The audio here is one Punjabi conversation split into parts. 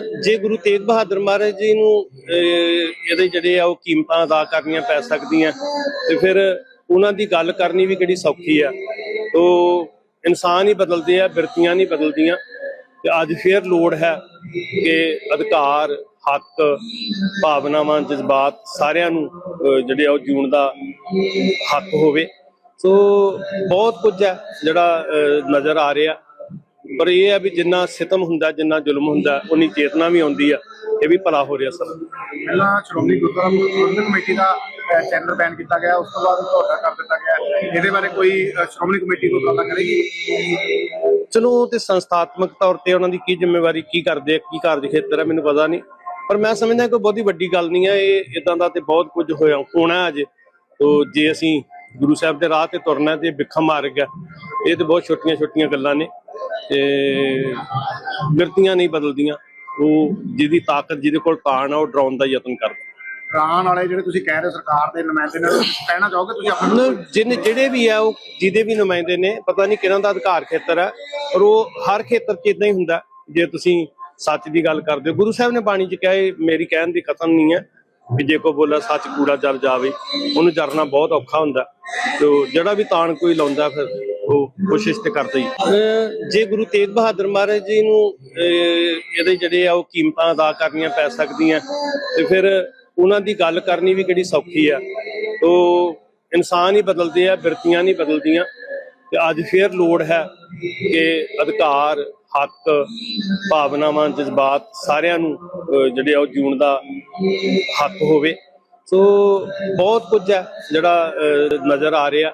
ਜੇ ਗੁਰੂ ਤੇਗ ਬਹਾਦਰ ਮਹਾਰਾਜ ਜੀ ਨੂੰ, ਅਹ, ਇਹਦੇ ਜਿਹੜੇ ਆ ਉਹ ਕੀਮਤਾਂ ਅਦਾ ਕਰਨੀਆਂ ਪੈ ਸਕਦੀਆਂ, ਤੇ ਫਿਰ ਉਹਨਾਂ ਦੀ ਗੱਲ ਕਰਨੀ ਵੀ ਕਿਹੜੀ ਸੌਖੀ ਆ। ਤੋ ਇਨਸਾਨ ਹੀ ਬਦਲਦੇ ਆ, ਬਿਰਤੀਆਂ ਨਹੀਂ ਬਦਲਦੀਆਂ, ਤੇ ਅੱਜ ਫੇਰ ਲੋੜ ਹੈ ਕਿ ਅਧਿਕਾਰ, ਹੱਕ, ਭਾਵਨਾਵਾਂ, ਜਜ਼ਬਾਤ ਸਾਰਿਆਂ ਨੂੰ ਜਿਹੜੇ ਆ ਉਹ ਜੀਉਣ ਦਾ ਹੱਕ ਹੋਵੇ। ਸੋ ਬਹੁਤ ਕੁਝ ਹੈ ਜਿਹੜਾ ਨਜ਼ਰ ਆ ਰਿਹਾ। ਪਰ ਇਹ ਹੈ ਵੀ ਜਿੰਨਾ ਸਿਤਮ ਹੁੰਦਾ ਜਿੰਨਾ ਜ਼ੁਲਮ ਹੁੰਦਾ ਉਨੀ ਚੇਤਨਾ ਵੀ ਆਉਂਦੀ ਆ। ਇਹ ਵੀ ਭਲਾ ਹੋ ਰਿਹਾ ਸਭ। ਪਹਿਲਾਂ ਸ਼੍ਰੋਮਣੀ ਗੁਰਦੁਆਰਾ ਪ੍ਰਬੰਧਕ ਕਮੇਟੀ ਦਾ ਚੈਨਲ ਬੈਨ ਕੀਤਾ ਗਿਆ ਉਸ ਤੋਂ ਬਾਅਦ ਤੁਹਾਡਾ ਕਰ ਦਿੱਤਾ ਗਿਆ। ਇਹਦੇ ਬਾਰੇ ਕੋਈ ਸ਼੍ਰੋਮਣੀ ਕਮੇਟੀ ਕੋਈ ਪਤਾ ਕਰੇਗੀ? ਚਲੋ ਤੇ ਸੰਸਥਾਤਮਕ ਤੌਰ ਤੇ ਉਹਨਾਂ ਦੀ ਕੀ ਜ਼ਿੰਮੇਵਾਰੀ ਕੀ ਕਰਦੇ ਆ ਕੀ ਕਾਰਜ ਖੇਤਰ ਹੈ ਮੈਨੂੰ ਪਤਾ ਨਹੀਂ। ਪਰ ਮੈਂ ਸਮਝਦਾ ਕੋਈ ਬਹੁਤੀ ਵੱਡੀ ਗੱਲ ਨਹੀਂ ਹੈ ਇਹ ਇਦਾਂ ਦਾ ਤੇ ਬਹੁਤ ਕੁਝ ਹੋਇਆ ਹੋਣਾ ਅਜੇ। ਤੋ ਜੇ ਅਸੀਂ ਗੁਰੂ ਸਾਹਿਬ ਦੇ ਰਾਹ ਤੇ ਤੁਰਨਾ ਤੇ ਵਿਖਾ ਮਾਰ ਗਿਆ ਇਹ ਤੇ ਬਹੁਤ ਛੋਟੀਆਂ ਛੋਟੀਆਂ ਗੱਲਾਂ ਨੇ। ਤੇ ਬਿਰਤੀਆਂ ਨਹੀਂ ਬਦਲਦੀਆਂ ਉਹ ਜਿਹਦੀ ਤਾਕਤ ਜਿਹਦੇ ਕੋਲ ਤਾਣ ਆ ਉਹ ਡਰਾਉਣ ਦਾ ਯਤਨ ਕਰਦਾ। ਰਾਣ ਵਾਲੇ ਜਿਹੜੇ ਤੁਸੀਂ ਕਹਿ ਰਹੇ ਸਰਕਾਰ ਦੇ ਨੁਮਾਇੰਦੇ ਨੇ ਕਹਿਣਾ ਚਾਹੋਗੇ ਤੁਸੀਂ ਆਪਣੇ ਜਿਨ ਜਿਹੜੇ ਵੀ ਆ ਉਹ ਜਿਹਦੇ ਵੀ ਨੁਮਾਇੰਦੇ ਨੇ ਪਤਾ ਨਹੀਂ ਕਿਹਨਾਂ ਦਾ ਅਧਿਕਾਰ ਖੇਤਰ ਹੈ ਪਰ ਉਹ ਹਰ ਖੇਤਰ 'ਚ ਇਦਾਂ ਹੀ ਹੁੰਦਾ ਜੇ ਤੁਸੀਂ ਸੱਚ ਦੀ ਗੱਲ ਕਰਦੇ ਹੋ। ਗੁਰੂ ਸਾਹਿਬ ਨੇ ਬਾਣੀ 'ਚ ਕਿਹਾ ਇਹ ਮੇਰੀ ਕਹਿਣ ਦੀ ਕਥਨ ਨਹੀਂ ਹੈ ਕਿ ਜੇ ਕੋ ਬੋਲਾ ਸੱਚ ਕੂੜਾ ਜਲ ਜਾਵੇ ਉਹਨੂੰ ਜਰਨਾ ਬਹੁਤ ਔਖਾ ਹੁੰਦਾ। ਤੇ ਜਿਹੜਾ ਵੀ ਤਾਣ ਕੋਈ ਲਾਉਂਦਾ ਫਿਰ ਉਹ ਕੋਸ਼ਿਸ਼ ਤੇ ਕਰਦਾ ਹੀ ਜੇ ਗੁਰੂ ਤੇਗ ਬਹਾਦਰ ਮਹਾਰਾਜ ਜੀ ਨੂੰ ਇਹਦੇ ਜਿਹੜੇ ਆ ਉਹ ਕੀਮਤਾਂ ਅਦਾ ਕਰਨੀਆਂ ਪੈ ਸਕਦੀਆਂ, ਤੇ ਫਿਰ ਉਹਨਾਂ ਦੀ ਗੱਲ ਕਰਨੀ ਵੀ ਕਿਹੜੀ ਸੌਖੀ ਆ। ਤੋ ਇਨਸਾਨ ਹੀ ਬਦਲਦੇ ਆ, ਬਿਰਤੀਆਂ ਨਹੀਂ ਬਦਲਦੀਆਂ, ਤੇ ਅੱਜ ਫੇਰ ਲੋੜ ਹੈ ਕਿ ਅਧਿਕਾਰ, ਹੱਕ, ਭਾਵਨਾਵਾਂ, ਜਜ਼ਬਾਤ ਸਾਰਿਆਂ ਨੂੰ ਜਿਹੜੇ ਆ ਉਹ ਜੀਉਣ ਦਾ ਹੱਕ ਹੋਵੇ। ਸੋ ਬਹੁਤ ਕੁਝ ਹੈ ਜਿਹੜਾ ਨਜ਼ਰ ਆ ਰਿਹਾ।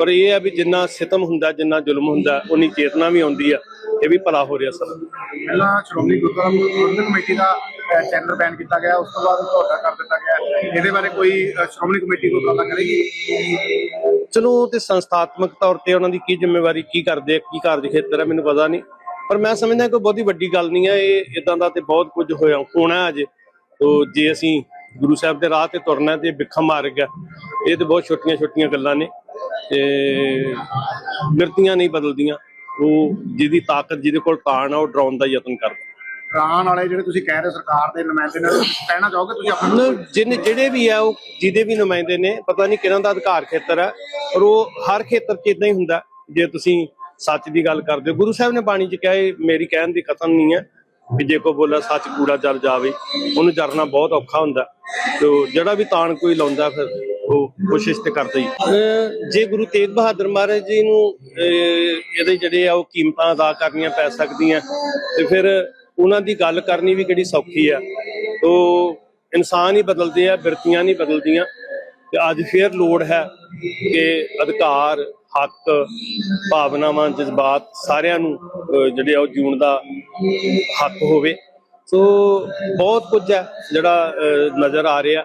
ਪਰ ਇਹ ਹੈ ਵੀ ਜਿੰਨਾ ਸਿਤਮ ਹੁੰਦਾ ਜਿੰਨਾ ਜ਼ੁਲਮ ਹੁੰਦਾ ਉਨੀ ਚੇਤਨਾ ਵੀ ਆਉਂਦੀ ਆ ਇਹ ਵੀ ਭਲਾ ਹੋ ਰਿਹਾ ਸਭ ਪਹਿਲਾਂ ਸ਼੍ਰੋਮਣੀ ਗੁਰਦੁਆਰਾ ਪ੍ਰਬੰਧਕ ਕਮੇਟੀ ਦਾ ਚੈਨਲ ਬੈਨ ਕੀਤਾ ਗਿਆ ਉਸ ਤੋਂ ਬਾਅਦ ਤੁਹਾਡਾ ਕਰ ਦਿੱਤਾ ਗਿਆ। ਇਹਦੇ ਬਾਰੇ ਕੋਈ ਸ਼੍ਰੋਮਣੀ ਕਮੇਟੀ ਕੋਈ ਪਤਾ ਕਰੇਗੀ? ਚਲੋ ਤੇ ਸੰਸਥਾਤਮਕ ਤੌਰ ਤੇ ਉਹਨਾਂ ਦੀ ਕੀ ਜ਼ਿੰਮੇਵਾਰੀ ਕੀ ਕਰਦੇ ਆ ਕੀ ਕਾਰਜ ਖੇਤਰ ਹੈ ਮੈਨੂੰ ਪਤਾ ਨਹੀਂ। ਪਰ ਮੈਂ ਸਮਝਦਾ ਕੋਈ ਬਹੁਤੀ ਵੱਡੀ ਗੱਲ ਨਹੀਂ ਹੈ ਇਹ ਇਦਾਂ ਦਾ ਤੇ ਬਹੁਤ ਕੁਝ ਹੋਇਆ ਹੋਣਾ ਅਜੇ। ਤੋ ਜੇ ਅਸੀਂ ਗੁਰੂ ਸਾਹਿਬ ਦੇ ਰਾਹ ਤੇ ਤੁਰਨਾ ਤੇ ਵਿਖਾ ਮਾਰ ਗਿਆ ਇਹ ਤੇ ਬਹੁਤ ਛੋਟੀਆਂ ਛੋਟੀਆਂ ਗੱਲਾਂ ਨੇ। ਤੇ ਬਿਰਤੀਆਂ ਨਹੀਂ ਬਦਲਦੀਆਂ। ਉਹ ਜਿਹਦੀ ਤਾਕਤ ਜਿਹਦੇ ਕੋਲ ਤਾਣ ਆ ਉਹ ਡਰਾਉਣ ਦਾ ਯਤਨ ਕਰਦਾ। ਰਾਣ ਵਾਲੇ ਜਿਹੜੇ ਤੁਸੀਂ ਕਹਿ ਰਹੇ ਸਰਕਾਰ ਦੇ ਨੁਮਾਇੰਦੇ ਨੇ ਕਹਿਣਾ ਚਾਹੋਗੇ ਤੁਸੀਂ ਆਪਣੇ ਜਿਨ ਜਿਹੜੇ ਵੀ ਆ ਉਹ ਜਿਹਦੇ ਵੀ ਨੁਮਾਇੰਦੇ ਨੇ ਪਤਾ ਨਹੀਂ ਕਿਹਨਾਂ ਦਾ ਅਧਿਕਾਰ ਖੇਤਰ ਹੈ ਪਰ ਉਹ ਹਰ ਖੇਤਰ 'ਚ ਇਦਾਂ ਹੀ ਹੁੰਦਾ। ਜੇ ਤੁਸੀਂ ਸੱਚ ਦੀ ਗੱਲ ਕਰਦੇ ਹੋ ਗੁਰੂ ਸਾਹਿਬ ਨੇ ਬਾਣੀ 'ਚ ਕਿਹਾ ਇਹ ਮੇਰੀ ਕਹਿਣ ਦੀ ਕਥਨ ਨਹੀਂ ਹੈ ਵੀ ਜੇ ਕੋ ਬੋਲਾ ਸੱਚ ਕੂੜਾ ਜਲ ਜਾਵੇ ਉਹਨੂੰ ਜਰਨਾ ਬਹੁਤ ਔਖਾ ਹੁੰਦਾ। ਤੇ ਜਿਹੜਾ ਵੀ ਤਾਣ ਕੋਈ ਲਾਉਂਦਾ ਫਿਰ ਉਹ ਕੋਸ਼ਿਸ਼ ਤੇ ਕਰਦਾ ਹੀ ਜੇ ਗੁਰੂ ਤੇਗ ਬਹਾਦਰ ਮਹਾਰਾਜ ਜੀ ਨੂੰ ਇਹਦੇ ਜਿਹੜੇ ਆ ਉਹ ਕੀਮਤਾਂ ਅਦਾ ਕਰਨੀਆਂ ਪੈ ਸਕਦੀਆਂ, ਤੇ ਫਿਰ ਉਹਨਾਂ ਦੀ ਗੱਲ ਕਰਨੀ ਵੀ ਕਿਹੜੀ ਸੌਖੀ ਆ। ਤੋ ਇਨਸਾਨ ਹੀ ਬਦਲਦੇ ਆ, ਬਿਰਤੀਆਂ ਨਹੀਂ ਬਦਲਦੀਆਂ, ਤੇ ਅੱਜ ਫੇਰ ਲੋੜ ਹੈ ਕਿ ਅਧਿਕਾਰ, ਹੱਕ, ਭਾਵਨਾਵਾਂ, ਜਜ਼ਬਾਤ ਸਾਰਿਆਂ ਨੂੰ ਜਿਹੜੇ ਆ ਉਹ ਜੀਉਣ ਦਾ ਹੱਕ ਹੋਵੇ। ਸੋ ਬਹੁਤ ਕੁਝ ਹੈ ਜਿਹੜਾ ਨਜ਼ਰ ਆ ਰਿਹਾ।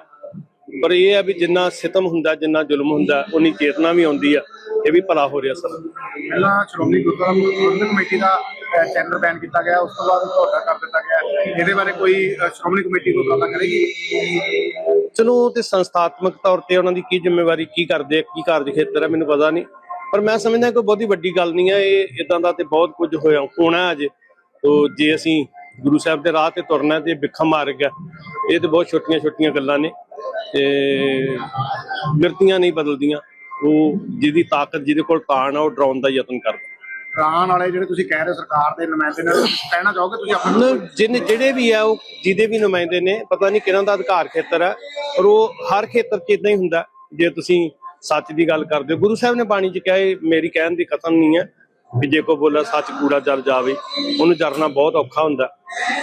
ਪਰ ਇਹ ਹੈ ਵੀ ਜਿੰਨਾ ਸਿਤਮ ਹੁੰਦਾ ਜਿੰਨਾ ਜ਼ੁਲਮ ਹੁੰਦਾ ਉਨੀ ਚੇਤਨਾ ਵੀ ਆਉਂਦੀ ਆ। ਇਹ ਵੀ ਭਲਾ ਹੋ ਰਿਹਾ ਸਭ ਪਹਿਲਾਂ ਸ਼੍ਰੋਮਣੀ ਗੁਰਦੁਆਰਾ ਪ੍ਰਬੰਧਕ ਕਮੇਟੀ ਦਾ ਚੈਨਲ ਬੈਨ ਕੀਤਾ ਗਿਆ ਉਸ ਤੋਂ ਬਾਅਦ ਤੁਹਾਡਾ ਕਰ ਦਿੱਤਾ ਗਿਆ। ਇਹਦੇ ਬਾਰੇ ਕੋਈ ਸ਼੍ਰੋਮਣੀ ਕਮੇਟੀ ਕੋਈ ਪਤਾ ਕਰੇਗੀ? ਚਲੋ ਤੇ ਸੰਸਥਾਤਮਕ ਤੌਰ ਤੇ ਉਹਨਾਂ ਦੀ ਕੀ ਜ਼ਿੰਮੇਵਾਰੀ ਕੀ ਕਰਦੇ ਆ ਕੀ ਕਾਰਜ ਖੇਤਰ ਹੈ ਮੈਨੂੰ ਪਤਾ ਨਹੀਂ। ਪਰ ਮੈਂ ਸਮਝਦਾ ਕੋਈ ਬਹੁਤੀ ਵੱਡੀ ਗੱਲ ਨਹੀਂ ਹੈ ਇਹ ਇਦਾਂ ਦਾ ਤੇ ਬਹੁਤ ਕੁਝ ਹੋਇਆ ਹੋਣਾ ਅਜੇ। ਤੋ ਜੇ ਅਸੀਂ ਗੁਰੂ ਸਾਹਿਬ ਦੇ ਰਾਹ ਤੇ ਤੁਰਨਾ ਤੇ ਵਿਖਾ ਮਾਰ ਗਿਆ ਇਹ ਤੇ ਬਹੁਤ ਛੋਟੀਆਂ ਛੋਟੀਆਂ ਗੱਲਾਂ ਨੇ। ਤੇ ਬਿਰਤੀਆਂ ਨਹੀਂ ਬਦਲਦੀਆਂ। ਉਹ ਜਿਹਦੀ ਤਾਕਤ ਜਿਹਦੇ ਕੋਲ ਤਾਣ ਆ ਉਹ ਡਰਾਉਣ ਦਾ ਯਤਨ ਕਰਦਾ। ਰਾਣ ਵਾਲੇ ਜਿਹੜੇ ਤੁਸੀਂ ਕਹਿ ਰਹੇ ਹੋ ਸਰਕਾਰ ਦੇ ਨੁਮਾਇੰਦੇ ਨੇ ਕਹਿਣਾ ਚਾਹੋਗੇ ਤੁਸੀਂ ਆਪਣੇ ਜਿਨ ਜਿਹੜੇ ਵੀ ਆ ਉਹ ਜਿਹਦੇ ਵੀ ਨੁਮਾਇੰਦੇ ਨੇ ਪਤਾ ਨਹੀਂ ਕਿਹਨਾਂ ਦਾ ਅਧਿਕਾਰ ਖੇਤਰ ਹੈ ਪਰ ਉਹ ਹਰ ਖੇਤਰ 'ਚ ਇਦਾਂ ਹੀ ਹੁੰਦਾ। ਜੇ ਤੁਸੀਂ ਸੱਚ ਦੀ ਗੱਲ ਕਰਦੇ ਹੋ ਗੁਰੂ ਸਾਹਿਬ ਨੇ ਬਾਣੀ 'ਚ ਕਿਹਾ ਇਹ ਮੇਰੀ ਕਹਿਣ ਦੀ ਕਥਨ ਨਹੀਂ ਹੈ ਕਿ ਜੇ ਕੋ ਬੋਲਾ ਸੱਚ ਕੂੜਾ ਜਲ ਜਾਵੇ ਉਹਨੂੰ ਜਰਨਾ ਬਹੁਤ ਔਖਾ ਹੁੰਦਾ।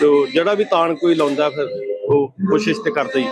ਤੇ ਜਿਹੜਾ ਵੀ ਤਾਣ ਕੋਈ ਲਾਉਂਦਾ ਫਿਰ ਉਹ ਕੋਸ਼ਿਸ਼ ਤੇ ਕਰਦਾ ਹੀ।